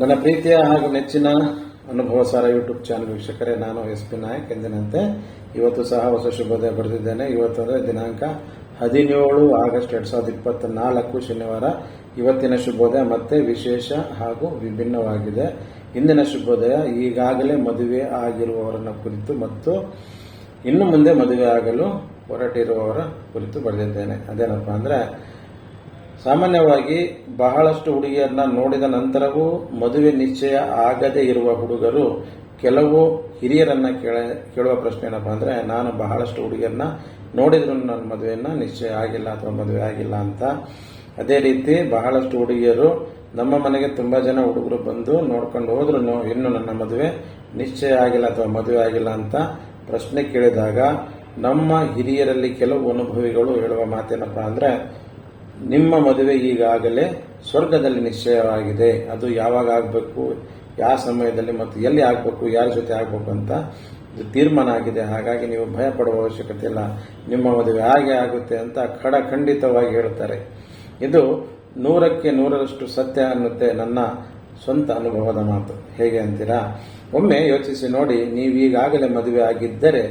ನನ್ನ ಪ್ರೀತಿಯ ಹಾಗೂ ನೆಚ್ಚಿನ ಅನುಭವ ಸಾರ ಯೂಟ್ಯೂಬ್ ಚಾನಲ್ ವೀಕ್ಷಕರೇ, ನಾನು ಎಸ್ ಪಿ ನಾಯಕ್ ಎಂದಿನಂತೆ ಇವತ್ತು ಸಹ ಹೊಸ ಶುಭೋದಯ ಬರೆದಿದ್ದೇನೆ. ಇವತ್ತು ಅಂದರೆ ದಿನಾಂಕ ಹದಿನೇಳು ಆಗಸ್ಟ್ ಎರಡ್ ಸಾವಿರದ ಇಪ್ಪತ್ತ ನಾಲ್ಕು ಶನಿವಾರ. ಇವತ್ತಿನ ಶುಭೋದಯ ಮತ್ತೆ ವಿಶೇಷ ಹಾಗೂ ವಿಭಿನ್ನವಾಗಿದೆ. ಇಂದಿನ ಶುಭೋದಯ ಈಗಾಗಲೇ ಮದುವೆ ಆಗಿರುವವರನ್ನ ಕುರಿತು ಮತ್ತು ಇನ್ನು ಮುಂದೆ ಮದುವೆ ಆಗಲು ಹೊರಟಿರುವವರ ಕುರಿತು ಬರೆದಿದ್ದೇನೆ. ಅದೇನಪ್ಪ ಅಂದರೆ ಸಾಮಾನ್ಯವಾಗಿ ಬಹಳಷ್ಟು ಹುಡುಗಿಯರನ್ನ ನೋಡಿದ ನಂತರವೂ ಮದುವೆ ನಿಶ್ಚಯ ಆಗದೇ ಇರುವ ಹುಡುಗರು ಕೆಲವು ಹಿರಿಯರನ್ನ ಕೇಳ, ಕೇಳುವ ಪ್ರಶ್ನೆ ಏನಪ್ಪಾ ಅಂದ್ರೆ, ನಾನು ಬಹಳಷ್ಟು ಹುಡುಗಿಯರನ್ನ ನೋಡಿದ್ರು ನನ್ನ ಮದುವೆಯನ್ನು ನಿಶ್ಚಯ ಆಗಿಲ್ಲ ಅಥವಾ ಮದುವೆ ಆಗಿಲ್ಲ ಅಂತ. ಅದೇ ರೀತಿ ಬಹಳಷ್ಟು ಹುಡುಗಿಯರು ನಮ್ಮ ಮನೆಗೆ ತುಂಬಾ ಜನ ಹುಡುಗರು ಬಂದು ನೋಡ್ಕೊಂಡು ಹೋದ್ರು ಇನ್ನು ನನ್ನ ಮದುವೆ ನಿಶ್ಚಯ ಆಗಿಲ್ಲ ಅಥವಾ ಮದುವೆ ಆಗಿಲ್ಲ ಅಂತ ಪ್ರಶ್ನೆ ಕೇಳಿದಾಗ ನಮ್ಮ ಹಿರಿಯರಲ್ಲಿ ಕೆಲವು ಅನುಭವಿಗಳು ಹೇಳುವ ಮಾತೇನಪ್ಪ ಅಂದ್ರೆ ನಿಮ್ಮ ಮದುವೆ ಈಗಾಗಲೇ ಸ್ವರ್ಗದಲ್ಲಿ ನಿಶ್ಚಯವಾಗಿದೆ. ಅದು ಯಾವಾಗ ಆಗಬೇಕು, ಯಾವ ಸಮಯದಲ್ಲಿ ಮತ್ತು ಎಲ್ಲಿ ಆಗಬೇಕು, ಯಾರ ಜೊತೆ ಆಗಬೇಕು ಅಂತ ಇದು ತೀರ್ಮಾನ ಆಗಿದೆ. ಹಾಗಾಗಿ ನೀವು ಭಯ ಪಡುವ ಅವಶ್ಯಕತೆ ಇಲ್ಲ. ನಿಮ್ಮ ಮದುವೆ ಹಾಗೆ ಆಗುತ್ತೆ ಅಂತ ಖಡಖಂಡಿತವಾಗಿ ಹೇಳ್ತಾರೆ. ಇದು ನೂರಕ್ಕೆ ನೂರರಷ್ಟು ಸತ್ಯ ಅನ್ನುತ್ತೆ ನನ್ನ ಸ್ವಂತ ಅನುಭವದ ಮಾತು. ಹೇಗೆ ಅಂತೀರಾ? ಒಮ್ಮೆ ಯೋಚಿಸಿ ನೋಡಿ, ನೀವೀಗಾಗಲೇ ಮದುವೆ ಆಗಿದ್ದರೆ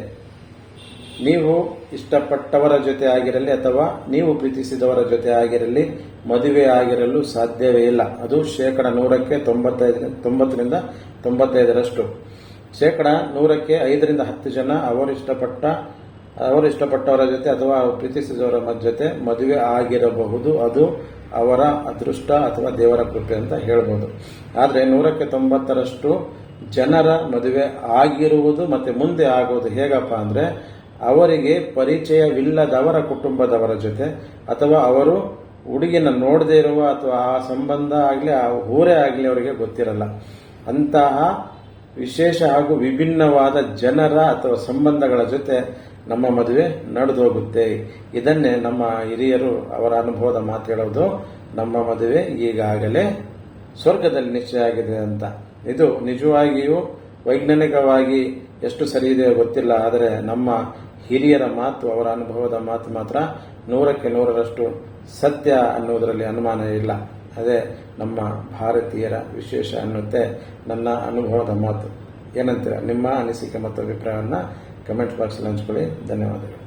ನೀವು ಇಷ್ಟಪಟ್ಟವರ ಜೊತೆ ಆಗಿರಲಿ ಅಥವಾ ನೀವು ಪ್ರೀತಿಸಿದವರ ಜೊತೆ ಆಗಿರಲಿ, ಮದುವೆ ಆಗಿರಲು ಸಾಧ್ಯವೇ ಇಲ್ಲ. ಅದು ಶೇಕಡ ನೂರಕ್ಕೆ ತೊಂಬತ್ತೈದು, ತೊಂಬತ್ತರಿಂದ ತೊಂಬತ್ತೈದರಷ್ಟು. ಶೇಕಡ ನೂರಕ್ಕೆ ಐದರಿಂದ ಹತ್ತು ಜನ ಅವರು ಇಷ್ಟಪಟ್ಟ, ಅವರು ಇಷ್ಟಪಟ್ಟವರ ಜೊತೆ ಅಥವಾ ಪ್ರೀತಿಸಿದವರ ಜೊತೆ ಮದುವೆ ಆಗಿರಬಹುದು. ಅದು ಅವರ ಅದೃಷ್ಟ ಅಥವಾ ದೇವರ ಕೃಪೆ ಅಂತ ಹೇಳ್ಬೋದು. ಆದರೆ ನೂರಕ್ಕೆ ತೊಂಬತ್ತರಷ್ಟು ಜನರ ಮದುವೆ ಆಗಿರುವುದು ಮತ್ತೆ ಮುಂದೆ ಆಗುವುದು ಹೇಗಪ್ಪ ಅಂದ್ರೆ ಅವರಿಗೆ ಪರಿಚಯವಿಲ್ಲದವರ ಕುಟುಂಬದವರ ಜೊತೆ, ಅಥವಾ ಅವರು ಹುಡುಗಿನ ನೋಡದೇ ಇರುವ ಅಥವಾ ಆ ಸಂಬಂಧ ಆಗಲಿ, ಆ ಊರೇ ಆಗಲಿ ಅವರಿಗೆ ಗೊತ್ತಿರಲ್ಲ. ಅಂತಹ ವಿಶೇಷ ಹಾಗೂ ವಿಭಿನ್ನವಾದ ಜನರ ಅಥವಾ ಸಂಬಂಧಗಳ ಜೊತೆ ನಮ್ಮ ಮದುವೆ ನಡೆದು ಹೋಗುತ್ತೆ ಇದನ್ನೇ ನಮ್ಮ ಹಿರಿಯರು ಅವರ ಅನುಭವದ ಮಾತು ಹೇಳೋದು. ನಮ್ಮ ಮದುವೆ ಈಗಾಗಲೇ ಸ್ವರ್ಗದಲ್ಲಿ ನಿಶ್ಚಯ ಆಗಿದೆ ಅಂತ. ಇದು ನಿಜವಾಗಿಯೂ ವೈಜ್ಞಾನಿಕವಾಗಿ ಎಷ್ಟು ಸರಿ ಇದೆ ಗೊತ್ತಿಲ್ಲ, ಆದರೆ ನಮ್ಮ ಹಿರಿಯರ ಮಾತು, ಅವರ ಅನುಭವದ ಮಾತು ಮಾತ್ರ ನೂರಕ್ಕೆ ನೂರರಷ್ಟು ಸತ್ಯ ಅನ್ನುವುದರಲ್ಲಿ ಅನುಮಾನ ಇಲ್ಲ. ಅದೇ ನಮ್ಮ ಭಾರತೀಯರ ವಿಶೇಷ ಅನ್ನುತ್ತೆ ನನ್ನ ಅನುಭವದ ಮಾತು. ಏನಂತೀರ? ನಿಮ್ಮ ಅನಿಸಿಕೆ ಮತ್ತು ಅಭಿಪ್ರಾಯವನ್ನು ಕಮೆಂಟ್ ಬಾಕ್ಸಲ್ಲಿ ಹಂಚ್ಕೊಳ್ಳಿ. ಧನ್ಯವಾದಗಳು.